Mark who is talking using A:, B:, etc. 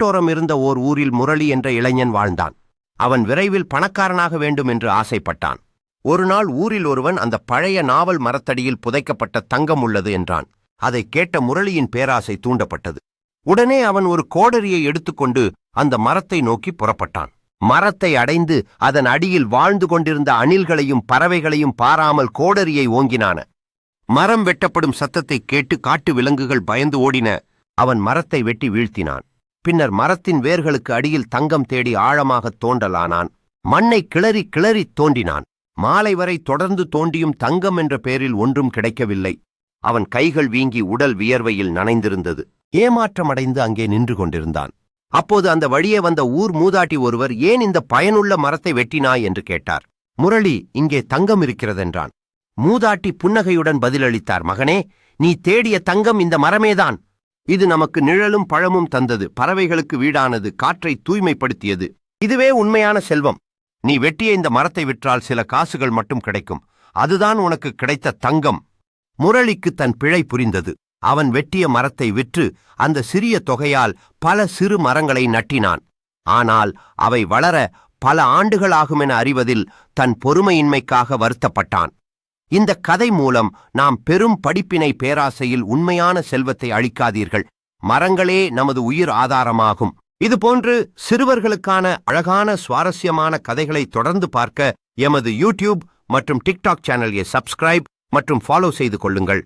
A: காட்டோரம் இருந்த ஓர் ஊரில் முரளி என்ற இளைஞன் வாழ்ந்தான். அவன் விரைவில் பணக்காரனாக வேண்டும் என்று ஆசைப்பட்டான். ஒரு நாள் ஊரில் ஒருவன் அந்த பழைய நாவல் மரத்தடியில் புதைக்கப்பட்ட தங்கம் உள்ளது என்றான். அதை கேட்ட முரளியின் பேராசை தூண்டப்பட்டது. உடனே அவன் ஒரு கோடரியை எடுத்துக்கொண்டு அந்த மரத்தை நோக்கி புறப்பட்டான். மரத்தை அடைந்து அதன் அடியில் வாழ்ந்து கொண்டிருந்த அணில்களையும் பறவைகளையும் பாராமல் கோடரியை ஓங்கினான. மரம் வெட்டப்படும் சத்தத்தை கேட்டு காட்டு விலங்குகள் பயந்து ஓடின. அவன் மரத்தை வெட்டி வீழ்த்தினான். பின்னர் மரத்தின் வேர்களுக்கு அடியில் தங்கம் தேடி ஆழமாகத் தோண்டலானான். மண்ணை கிளறி கிளறி தோண்டினான். மாலை வரை தொடர்ந்து தோண்டியும் தங்கம் என்ற பெயரில் ஒன்றும் கிடைக்கவில்லை. அவன் கைகள் வீங்கி உடல் வியர்வையில் நனைந்திருந்தது. ஏமாற்றமடைந்து அங்கே நின்று கொண்டிருந்தான். அப்போது அந்த வழியே வந்த ஊர் மூதாட்டி ஒருவர் ஏன் இந்த பயனுள்ள மரத்தை வெட்டினாய்? என்று கேட்டார். முரளி இங்கே தங்கம் இருக்கிறதென்றான். மூதாட்டி புன்னகையுடன் பதிலளித்தார் மகனே நீ தேடிய தங்கம் இந்த மரமேதான். இது நமக்கு நிழலும் பழமும் தந்தது. பறவைகளுக்கு வீடானது காற்றை தூய்மைப்படுத்தியது. இதுவே உண்மையான செல்வம். நீ வெட்டிய இந்த மரத்தை விற்றால் சில காசுகள் மட்டும் கிடைக்கும். அதுதான் உனக்கு கிடைத்த தங்கம். முரளிக்கு தன் பிழை புரிந்தது. அவன் வெட்டிய மரத்தை விற்று அந்த சிறிய தொகையால் பல சிறு மரங்களை நட்டினான். ஆனால் அவை வளர பல ஆண்டுகளாகுமென அறிவதில் தன் பொறுமையின்மைக்காக வருத்தப்பட்டான். இந்த கதை மூலம் நாம் பெரும் படிப்பினை பேராசையில் உண்மையான செல்வத்தை அளிக்காதீர்கள். மரங்களே நமது உயிர் ஆதாரமாகும். இதுபோன்று சிறுவர்களுக்கான அழகான சுவாரஸ்யமான கதைகளை தொடர்ந்து பார்க்க எமது யூடியூப் மற்றும் டிக்டாக் சேனலை சப்ஸ்கிரைப் மற்றும் ஃபாலோ செய்து கொள்ளுங்கள்.